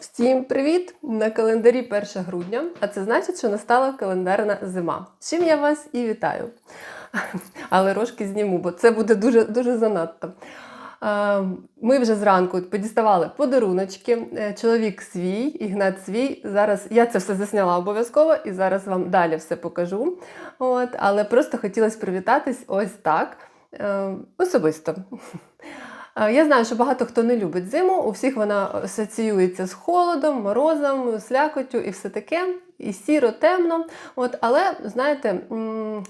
Всім привіт! На календарі 1 грудня, а це значить, що настала календарна зима. З Чим я вас і вітаю. Але рожки зніму, бо це буде дуже, дуже занадто. Ми вже зранку подіставали подаруночки. Е, Чоловік свій, Ігнат свій. Зараз я це все засняла обов'язково і зараз вам далі все покажу. От, але просто хотілося привітатись ось так е, особисто. Е, Я знаю, що багато хто не любить зиму, у всіх вона асоціюється з холодом, морозом, слякоттю і все таке, і сіро, темно. От, але знаєте,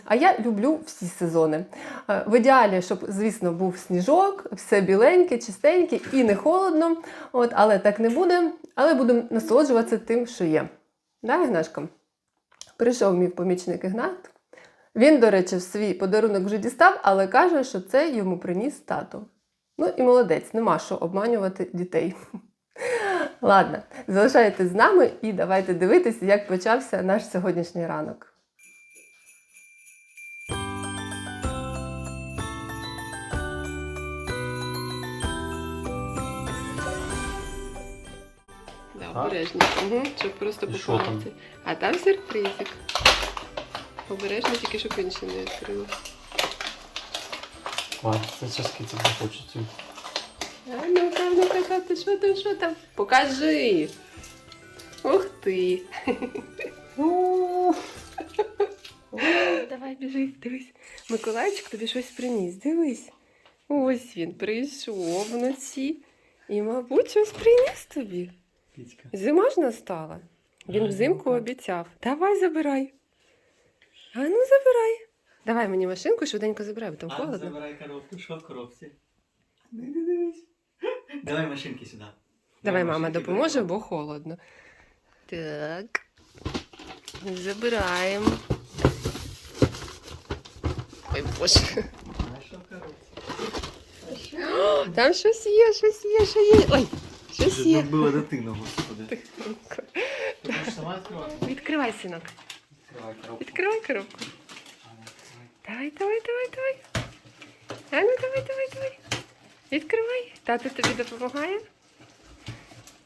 а я люблю всі сезони. Е, В ідеалі, щоб, звісно, був сніжок, все біленьке, чистеньке і не холодно. От, але так не буде. Але будемо насолоджуватися тим, що є. Да, Ігнашка? Прийшов мій помічник Ігнат. Він, до речі, свій подарунок вже дістав, але каже, що це йому приніс тато. Ну і молодець, нема що обманювати дітей. Ладно, залишайтесь з нами і давайте дивитися, як почався наш сьогоднішній ранок. Обережно. Угу, щоб просто попалити. А там сюрпризик. Обережно, тільки щоб інше не відкрило. Ой, це часки тебе хочуть. А ну-ка, ну-ка, тато, що там, що там? Покажи. Ух ти. Давай біжи, дивись. Миколайчик тобі щось приніс. Дивись. Ось він прийшов вночі. І, мабуть, щось приніс тобі. Зима ж настала. Він взимку обіцяв. Давай забирай. А ну забирай. Давай мені машинку швиденько забирай, бо там А, холодно. забирай коробку, що в коробці? Не, не дивись. Давай машинки сюди. Давай мама машинки допоможе, бо холодно. Так. Забираємо. Ой, боже. А що в коробці? О, Там щось є, щось є, що є. Ой, щось Це є. було дитину, господи. Ти можеш сама відкривати? Відкривай, синок. Відкривай коробку. Відкривай коробку. Давай, давай, давай, давай. А ну давай, давай, давай. Відкривай. Тато тобі допомагає.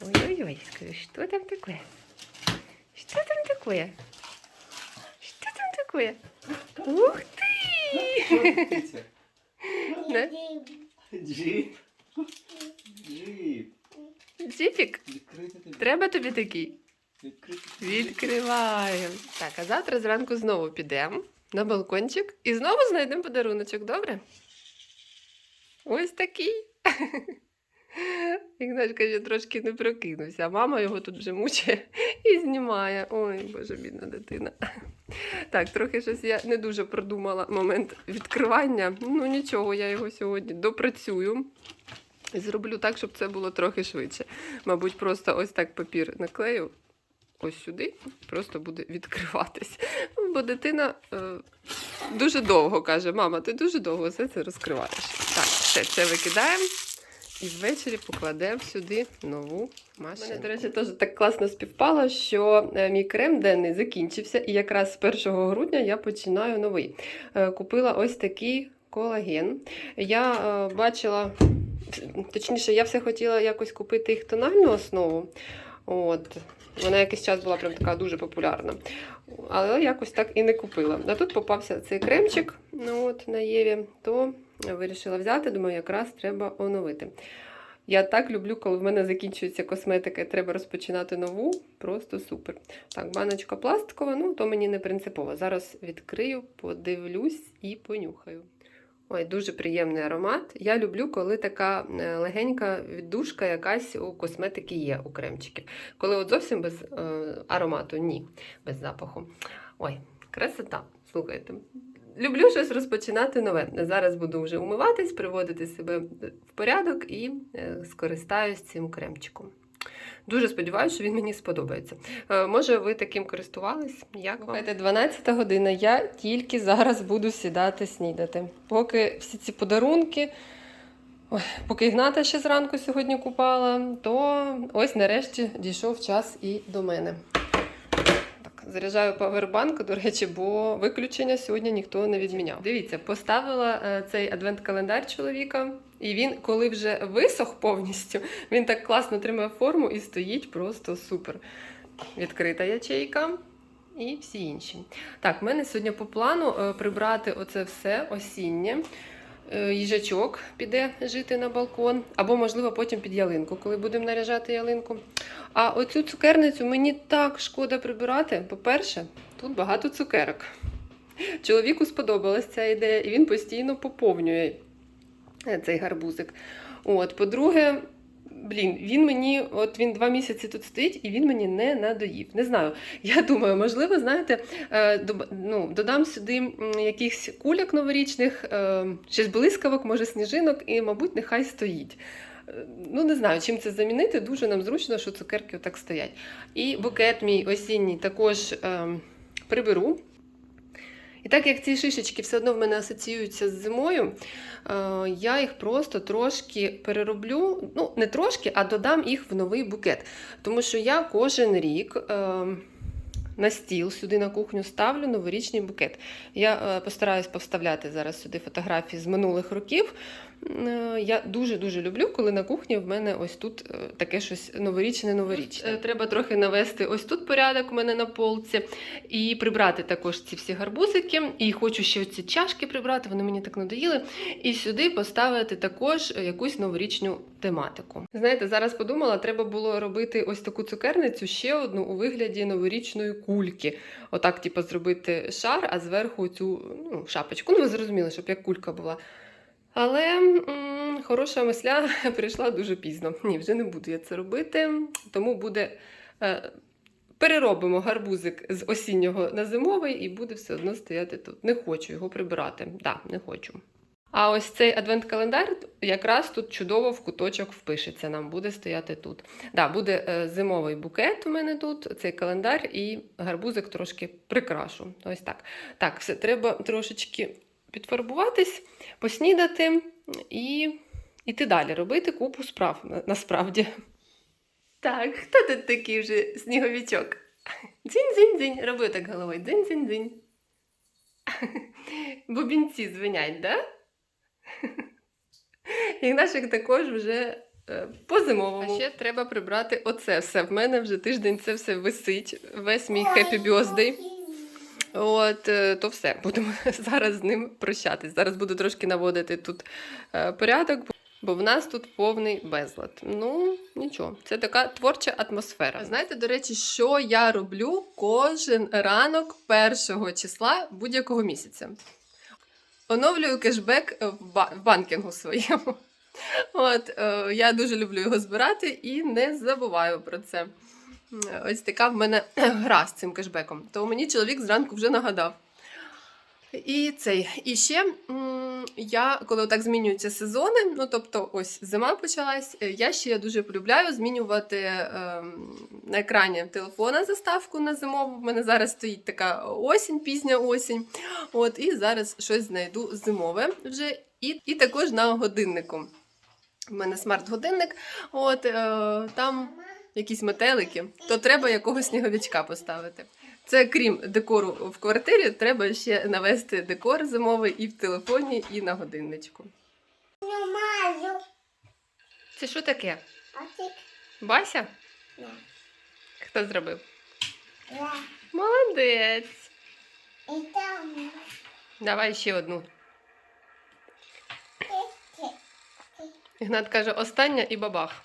Ой-ой-ой, скажи, что там такое? Что там такое? Что там такое? Ух! Що? Да? Джип. Джип. Джипік, треба тобі такий? Відкриваємо. Так, а завтра зранку знову підемо на балкончик і знову знайдемо подаруночок, добре? Ось такий. Ігнатька ще трошки не прокинувся, мама його тут вже мучає і знімає. Ой, боже, бідна дитина. Так, трохи щось я не дуже продумала момент відкривання. Ну нічого, я його сьогодні допрацюю. Зроблю так, щоб це було трохи швидше. Мабуть, просто ось так папір наклею ось сюди, просто буде відкриватись. Ну, Бо дитина е, дуже довго каже: мама, ти дуже довго все це розкриваєш. Так, все це викидаємо. І ввечері покладемо сюди нову машину. Мене, до речі, теж так класно співпало, що е, мій крем денний закінчився, і якраз з 1 грудня я починаю новий. Е, Купила ось такий колаген. Я е, бачила, точніше, я все хотіла якось купити їх тональну основу. От. Вона якийсь час була прям така дуже популярна. Але якось так і не купила. А тут попався цей кремчик ну, от, на Єві, то вирішила взяти, думаю, якраз треба оновити. Я так люблю, коли в мене закінчується косметика і треба розпочинати нову. Просто супер. Так, баночка пластикова, ну то мені не принципово. Зараз відкрию, подивлюсь і понюхаю. Ой, дуже приємний аромат. Я люблю, коли така е, легенька віддушка якась у косметики є у кремчиків. Коли от зовсім без е, аромату, ні, без запаху. Ой, красота. Слухайте. Люблю щось розпочинати нове. Зараз буду вже умиватись, приводити себе в порядок і е, скористаюсь цим кремчиком. Дуже сподіваюся, що він мені сподобається. Е, може, ви таким користувались? Як вам? 12 година. Я тільки зараз буду сідати снідати. Поки всі ці подарунки, ой, поки Ігната ще зранку сьогодні купала, то ось нарешті дійшов час і до мене. Так, заряджаю павербанк, до речі, бо виключення сьогодні ніхто не відміняв. Дивіться, поставила е, цей адвент-календар чоловіка І він, коли вже висох повністю, він так класно тримає форму і стоїть просто супер. Відкрита ячейка і всі інші. Так, в мене сьогодні по плану е, прибрати оце все осіннє. Е, Їжачок піде жити на балкон, або, можливо, потім під ялинку, коли будемо наряжати ялинку. А оцю цукерницю мені так шкода прибирати. По-перше, тут багато цукерок. Чоловіку сподобалась ця ідея, і він постійно поповнює цей гарбузик. От, по-друге, блін, він мені, от він два місяці тут стоїть, і він мені не надоїв. Не знаю. Я думаю, можливо, знаєте, е, ну, додам сюди якихось кульок новорічних, е, щось блискавок, може сніжинок, і, мабуть, нехай стоїть. Е, Ну, не знаю, чим це замінити. Дуже нам зручно, що цукерки отак стоять. І букет мій осінній також е, приберу. І так як ці шишечки все одно в мене асоціюються з зимою, е, я їх просто трошки перероблю. Ну, не трошки, а додам їх в новий букет. Тому що я кожен рік е, на стіл сюди на кухню ставлю новорічний букет. Я е, постараюсь повставляти зараз сюди фотографії з минулих років. Е, Я дуже-дуже люблю, коли на кухні в мене ось тут е, таке щось новорічне новорічне. Треба трохи навести ось тут порядок у мене на полці і прибрати також ці всі гарбузики. І хочу ще ці чашки прибрати, вони мені так надоїли. І сюди поставити також якусь новорічну тематику. Знаєте, зараз подумала, треба було робити ось таку цукерницю ще одну у вигляді новорічної кульки. Отак, типу, зробити шар, а зверху цю ну, шапочку. Ну, ви зрозуміли, щоб як кулька була. Але м, хороша мисля прийшла дуже пізно. Ні, вже не буду я це робити, тому буде. Е, переробимо гарбузик з осіннього на зимовий і буде все одно стояти тут. Не хочу його прибирати. Да, не хочу. А ось цей адвент-календар якраз тут чудово в куточок впишеться. Нам буде стояти тут. Да, буде е, зимовий букет у мене тут, цей календар, і гарбузик трошки прикрашу. Ось так. Так, все, треба трошечки підфарбуватись, поснідати і іти далі, робити купу справ насправді. Так, хто тут такий вже сніговичок? Дзінь-дзінь-дзінь. Роби так головою. Дзінь-дзінь-дзінь. Бубінці звенять, да? Ігнашик також вже е, по-зимовому. А ще треба прибрати оце все. В мене вже тиждень це все висить. Весь мій Happy Birthday. От, е, то все. Будемо зараз з ним прощатись. Зараз буду трошки наводити тут е, порядок, бо в нас тут повний безлад. Ну, нічого, це така творча атмосфера. Знаєте, до речі, що я роблю кожен ранок першого числа будь-якого місяця? Оновлюю кешбек в, банкінгу своєму. От, е, я дуже люблю його збирати і не забуваю про це. Ось така в мене гра з цим кешбеком. То мені чоловік зранку вже нагадав. І цей. І ще я, коли так змінюються сезони, ну тобто ось зима почалась, е, я ще дуже полюбляю змінювати ем, на екрані телефона заставку на зимову. В мене зараз стоїть така осінь, пізня осінь. От, і зараз щось знайду зимове вже. І, і також на годиннику. У мене смарт-годинник, от е, там якісь метелики, то треба якогось сніговичка поставити. Це крім декору в квартирі, треба ще навести декор зимовий і в телефоні, і на годинничку. Не маю. Це що таке? Бася? не. Хто зробив? Я. Молодець. І там. Давай ще одну. Ігнат каже, остання і бабах.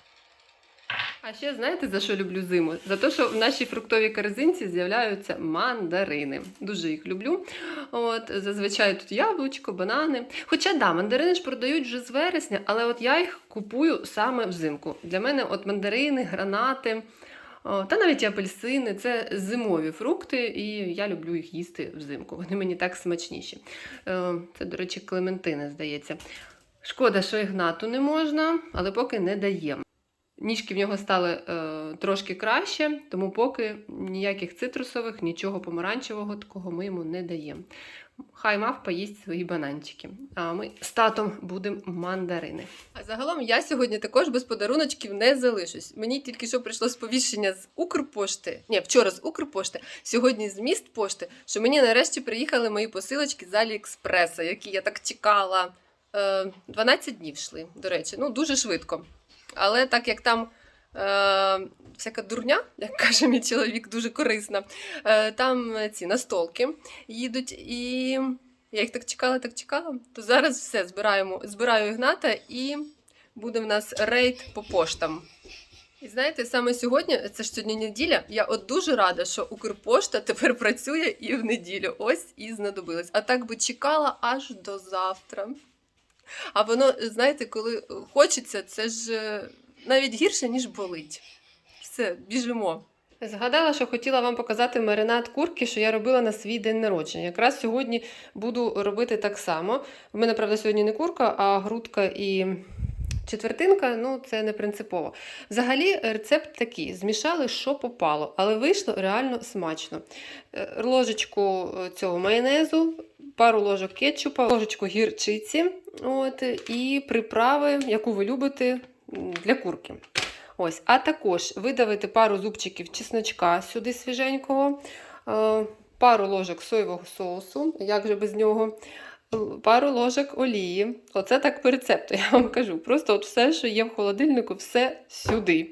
А ще знаєте, за що люблю зиму? За те, що в нашій фруктовій корзинці з'являються мандарини. Дуже їх люблю. От, зазвичай тут яблучко, банани. Хоча да, мандарини ж продають вже з вересня, але от я їх купую саме взимку. Для мене от мандарини, гранати. Та навіть апельсини це зимові фрукти, і я люблю їх їсти взимку. Вони мені так смачніші. Е, Це, до речі, клементини, здається. Шкода, що Ігнату не можна, але поки не даємо. Ніжки в нього стали е, трошки краще, тому поки ніяких цитрусових, нічого помаранчевого такого ми йому не даємо. Хай мав поїсть свої бананчики. А ми з татом будемо мандарини. А загалом я сьогодні також без подаруночків не залишусь. Мені тільки що прийшло сповіщення з Укрпошти. Ні, вчора з Укрпошти, сьогодні з міст пошти, що мені нарешті приїхали мої посилочки з Аліекспреса, які я так чекала. е, 12 днів йшли, до речі, ну дуже швидко. Але так як там е, всяка дурня, як каже мій чоловік, дуже корисна, е, там ці настолки їдуть, і я їх так чекала, так чекала. То зараз все збираємо, збираю Ігната і буде в нас рейд по поштам. І знаєте, саме сьогодні, це ж сьогодні неділя, я от дуже рада, що Укрпошта тепер працює і в неділю. Ось і знадобилось. А так би чекала аж до завтра. А воно, знаєте, коли хочеться, це ж е, навіть гірше, ніж болить. Все, біжимо. Згадала, що хотіла вам показати маринад курки, що я робила на свій день народження. Якраз сьогодні буду робити так само. В мене, правда, сьогодні не курка, а грудка і четвертинка, ну це не принципово. Взагалі, рецепт такий: змішали, що попало, але вийшло реально смачно. Е, Ложечку е, цього майонезу, пару ложок кетчупа, ложечку гірчиці, от, і приправи, яку ви любите для курки. Ось, а також видавити пару зубчиків чесночка сюди свіженького, е, пару ложок соєвого соусу, як же без нього, пару ложок олії. Оце так по рецепту, я вам кажу. Просто от все, що є в холодильнику, все сюди.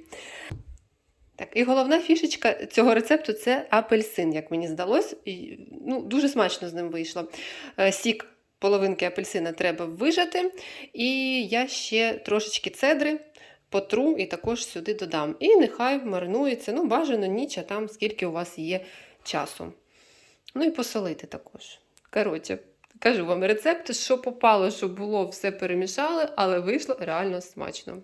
Так, і головна фішечка цього рецепту це апельсин, як мені здалось. І, ну, дуже смачно з ним вийшло. Е, Сік половинки апельсина треба вижати. І я ще трошечки цедри потру і також сюди додам. І нехай маринується, ну, бажано ніч, а там скільки у вас є часу. Ну і посолити також. Коротше, кажу вам рецепт, що попало, що було, все перемішали, але вийшло реально смачно.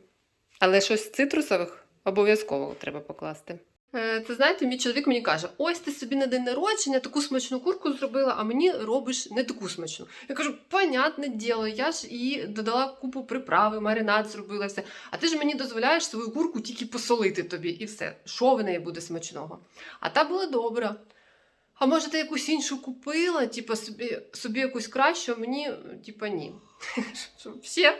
Але щось з цитрусових обов'язково треба покласти. Е, Це знаєте, мій чоловік мені каже: ось ти собі на день народження таку смачну курку зробила, а мені робиш не таку смачну. Я кажу, понятне діло, я ж їй додала купу приправи, маринад зробила все. А ти ж мені дозволяєш свою курку тільки посолити тобі і все. Що в неї буде смачного? А та була добра. А може, ти якусь іншу купила, типу собі, собі якусь кращу, а мені, типа, ні. Все?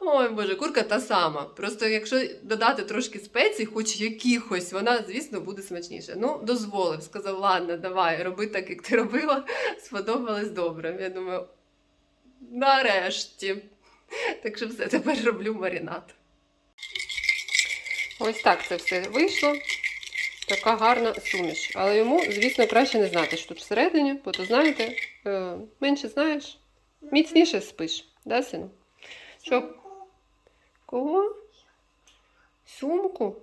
Ой, Боже, курка та сама. Просто якщо додати трошки спецій, хоч якихось, вона, звісно, буде смачніша. Ну, дозволив, сказав, ладно, давай, роби так, як ти робила, сподобалось добре. Я думаю, нарешті. Так що все, тепер роблю маринад. Ось так це все вийшло. Така гарна суміш. Але йому, звісно, краще не знати, що тут всередині, бо то знаєте, е, менше знаєш, міцніше спиш. Да, сину? Що? Кого? Сумку?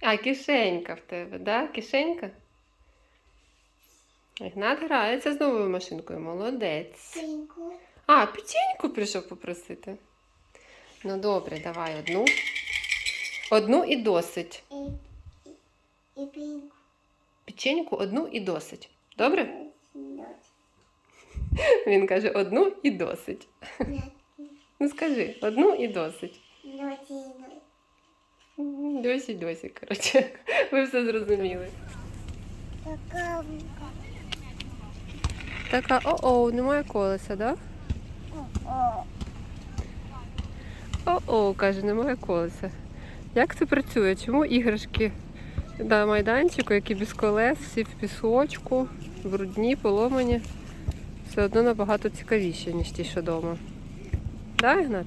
А, кишенька в тебе, да? Кишенька? Ігнат грається з новою машинкою. Молодець. А, печеньку прийшов попросити. Ну добре, давай одну. Одну і досить. І, і. Печеньку одну і досить. Добре? Ночь. Він каже, одну і досить. Ну скажи, одну і досить. Ночі. Досі, досі, коротше. Ви все зрозуміли. Така Така, о-о, немає колеса, да? о, О-о, каже, немає колеса. Як це працює? Чому іграшки на майданчику, які без колес, всі в пісочку, брудні, поломані, все одно набагато цікавіші, ніж ті, що вдома. Да, Ігнат?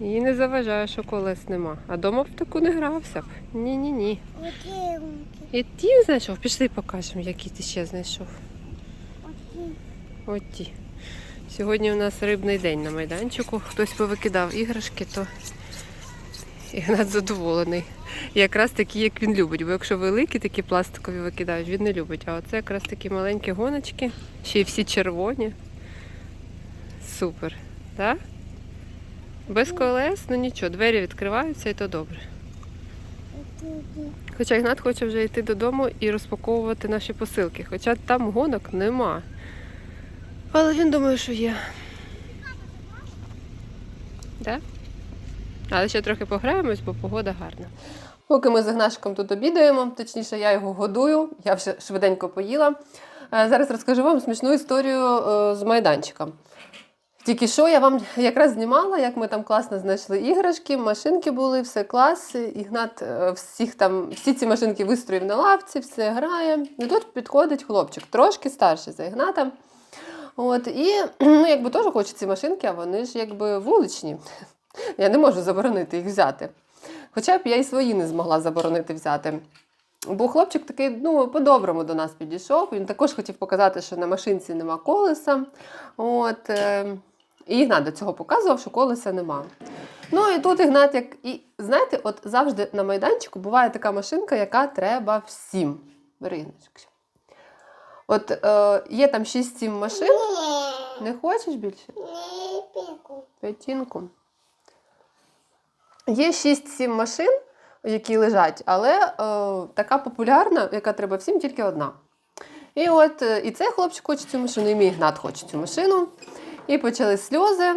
Їй не заважає, що колес нема. А дома б таку не грався б. Ні-ні-ні. І ті знайшов, пішли покажемо, які ти ще знайшов. оті. От ті. Сьогодні у нас рибний день на майданчику. Хтось повикидав іграшки, то Ігнат задоволений. І якраз такі, як він любить. Бо якщо великі такі пластикові викидають, він не любить. А оце якраз такі маленькі гоночки, ще й всі червоні. Супер. Так? Без колес, ну нічого, двері відкриваються і то добре. Хоча Ігнат хоче вже йти додому і розпаковувати наші посилки. Хоча там гонок нема. Але він думає, що є. Да? Але ще трохи пограємось, бо погода гарна. Поки ми з Ігнашком тут обідаємо, точніше, я його годую, я вже швиденько поїла. Е, Зараз розкажу вам смішну історію е, з майданчика. Тільки що я вам якраз знімала, як ми там класно знайшли іграшки, машинки були, все клас. Ігнат е, всіх там, всі ці машинки вистроїв на лавці, все грає. І тут підходить хлопчик, трошки старший за Ігната. От, і ну, якби теж хоче ці машинки, а вони ж якби вуличні. Я не можу заборонити їх взяти. Хоча б я і свої не змогла заборонити взяти. Бо хлопчик такий, ну, по-доброму до нас підійшов. Він також хотів показати, що на машинці нема колеса. От, е, і Ігнат до цього показував, що колеса нема. Ну і тут Ігнат, як і знаєте, от завжди на майданчику буває така машинка, яка треба всім. Бери, Ігнатчик. От е, є там 6-7 машин. Ні, Не хочеш більше? ні, піку. П'ятінку. Є 6-7 машин, які лежать, але е, така популярна, яка треба всім, тільки одна. І от е, і цей хлопчик хоче цю машину, і мій Ігнат хоче цю машину. І почали сльози.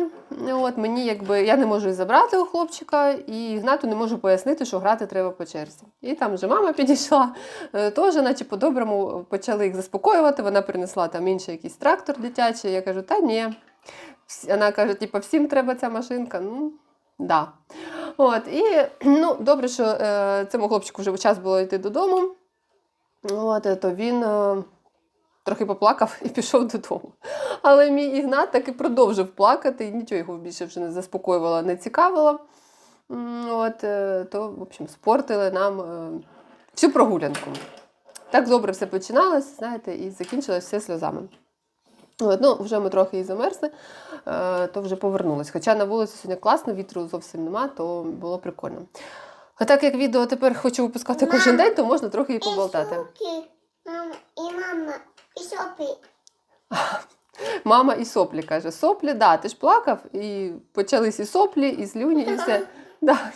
От мені якби я не можу забрати у хлопчика, і Ігнату не можу пояснити, що грати треба по черзі. І там вже мама підійшла, е, теж, наче по-доброму почали їх заспокоювати. Вона принесла там інший якийсь трактор дитячий. Я кажу, та ні. Вона каже, типу, всім треба ця машинка. Ну, да. От, і ну, добре, що е, цьому хлопчику вже час було йти додому. От, то він е, трохи поплакав і пішов додому. Але мій Ігнат таки продовжив плакати, і нічого його більше вже не заспокоювало, не цікавило. От, е, то, в общем, спортили нам е, всю прогулянку. Так добре все починалось, знаєте, і закінчилось все сльозами. От, ну, вже ми трохи і замерзли, е, то вже повернулись. Хоча на вулиці сьогодні класно, вітру зовсім нема, то було прикольно. А так як відео тепер хочу випускати кожен день, то можна трохи і поболтати. І мама, і мама, і сопі. Мама і соплі каже: соплі, да, ти ж плакав, і почались і соплі, і слюні, і все. Да.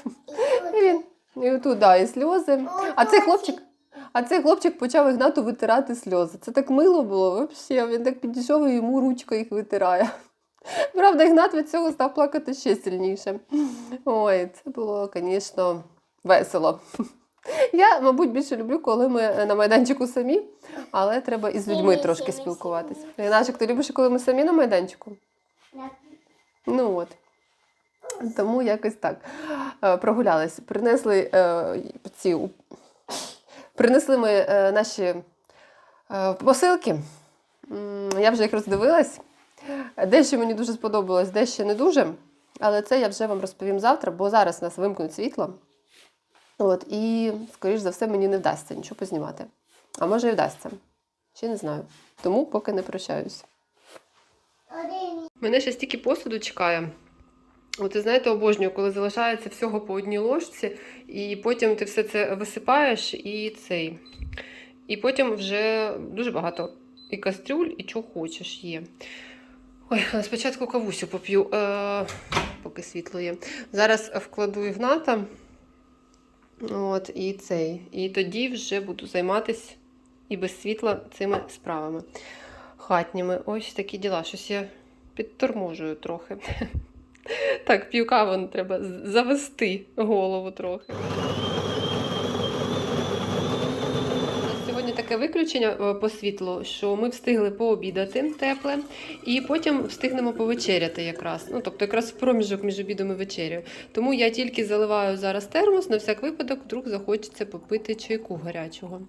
І він і тут, да, і сльози. А цей хлопчик, а цей хлопчик почав Ігнату витирати сльози. Це так мило було, взагалі. Він так підійшов і йому ручкою їх витирає. Правда, Ігнат від цього став плакати ще сильніше. Ой, це було, звісно, весело. Я, мабуть, більше люблю, коли ми на майданчику самі, але треба і з людьми трошки спілкуватися. сім'ї. Ти любиш, коли ми самі на майданчику? Ну от. Тому якось так. Е, Прогулялись. Принесли е, ці. у- Принесли ми е, наші е, посилки. М, Я вже їх роздивилась. Дещо мені дуже сподобалось, дещо не дуже. Але це я вже вам розповім завтра, бо зараз у нас вимкнуть світло. От, і, скоріш за все, мені не вдасться нічого познімати. А може і вдасться. Ще не знаю. Тому поки не прощаюсь. Мене ще стільки посуду чекає. От, ви знаєте, обожнюю, коли залишається всього по одній ложці, і потім ти все це висипаєш і цей. І потім вже дуже багато і кастрюль, і чого хочеш є. Ой, спочатку кавусю поп'ю, е, поки світло є. Зараз вкладу Ігната. От, і цей. І тоді вже буду займатися і без світла цими справами хатніми. Ось такі діла. Щось я підторможую трохи. Так, п'ю каву, треба завести голову трохи. У нас Сьогодні таке виключення е, по світлу, що ми встигли пообідати тепле, і потім встигнемо повечеряти якраз. Ну, тобто, якраз в проміжок між обідом і вечерею. Тому я тільки заливаю зараз термос, на всяк випадок, вдруг захочеться попити чайку гарячого.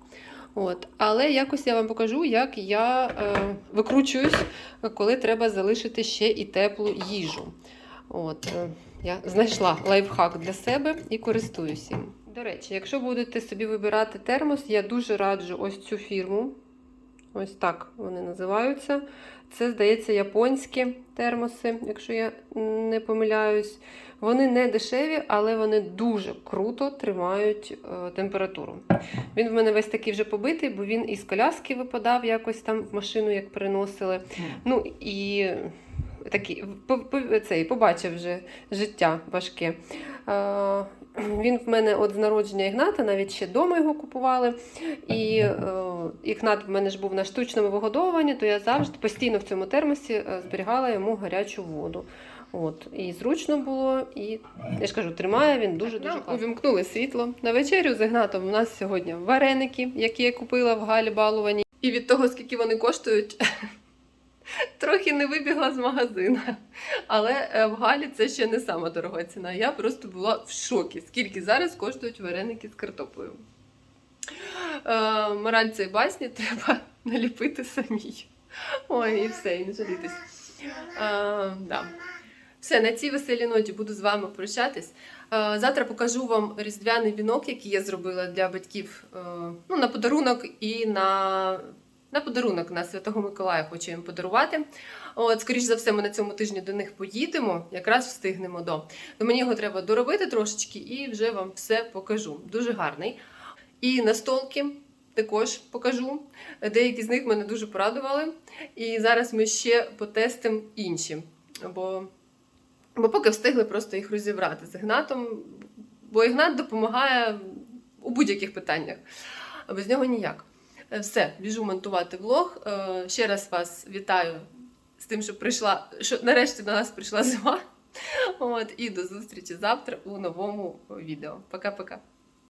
От. Але якось я вам покажу, як я е, викручуюсь, коли треба залишити ще і теплу їжу. От, е, я знайшла лайфхак для себе і користуюсь їм. До речі, якщо будете собі вибирати термос, я дуже раджу ось цю фірму. Ось так вони називаються. Це, здається, японські термоси, якщо я не помиляюсь. Вони не дешеві, але вони дуже круто тримають е, температуру. Він в мене весь такий вже побитий, бо він із коляски випадав якось там в машину, як переносили. Ну і такий, цей, побачив вже життя важке. Він в мене от з народження Ігната, навіть ще вдома його купували. І е, Ігнат в мене ж був на штучному вигодовуванні, то я завжди постійно в цьому термосі е, зберігала йому гарячу воду. От, і зручно було, і я ж кажу, тримає він дуже дуже класно. Увімкнули світло. На вечерю з Ігнатом у нас сьогодні вареники, які я купила в Галі Балувані. І від того, скільки вони коштують, трохи не вибігла з магазину. Але е, в Галі це ще не сама дорога ціна. Я просто була в шокі, скільки зараз коштують вареники з картоплею. Е, мораль цієї басні треба наліпити самій. Ой, і все, і не жалітись. Е, да. Все, на цій веселій ноті буду з вами прощатись. Е, Завтра покажу вам різдвяний вінок, який я зробила для батьків е, ну, на подарунок і на, на подарунок на Святого Миколая хочу їм подарувати. От, скоріш за все, ми на цьому тижні до них поїдемо, якраз встигнемо до. То мені його треба доробити трошечки і вже вам все покажу. Дуже гарний. І настолки також покажу. Деякі з них мене дуже порадували. І зараз ми ще потестимо інші. Бо Бо поки встигли просто їх розібрати з Ігнатом, бо Ігнат допомагає у будь-яких питаннях. Без нього ніяк. Е, Все, біжу монтувати влог. Е, Ще раз вас вітаю з тим, що прийшла, що нарешті до нас прийшла зима. От, і до зустрічі завтра у новому відео. Пока-пока.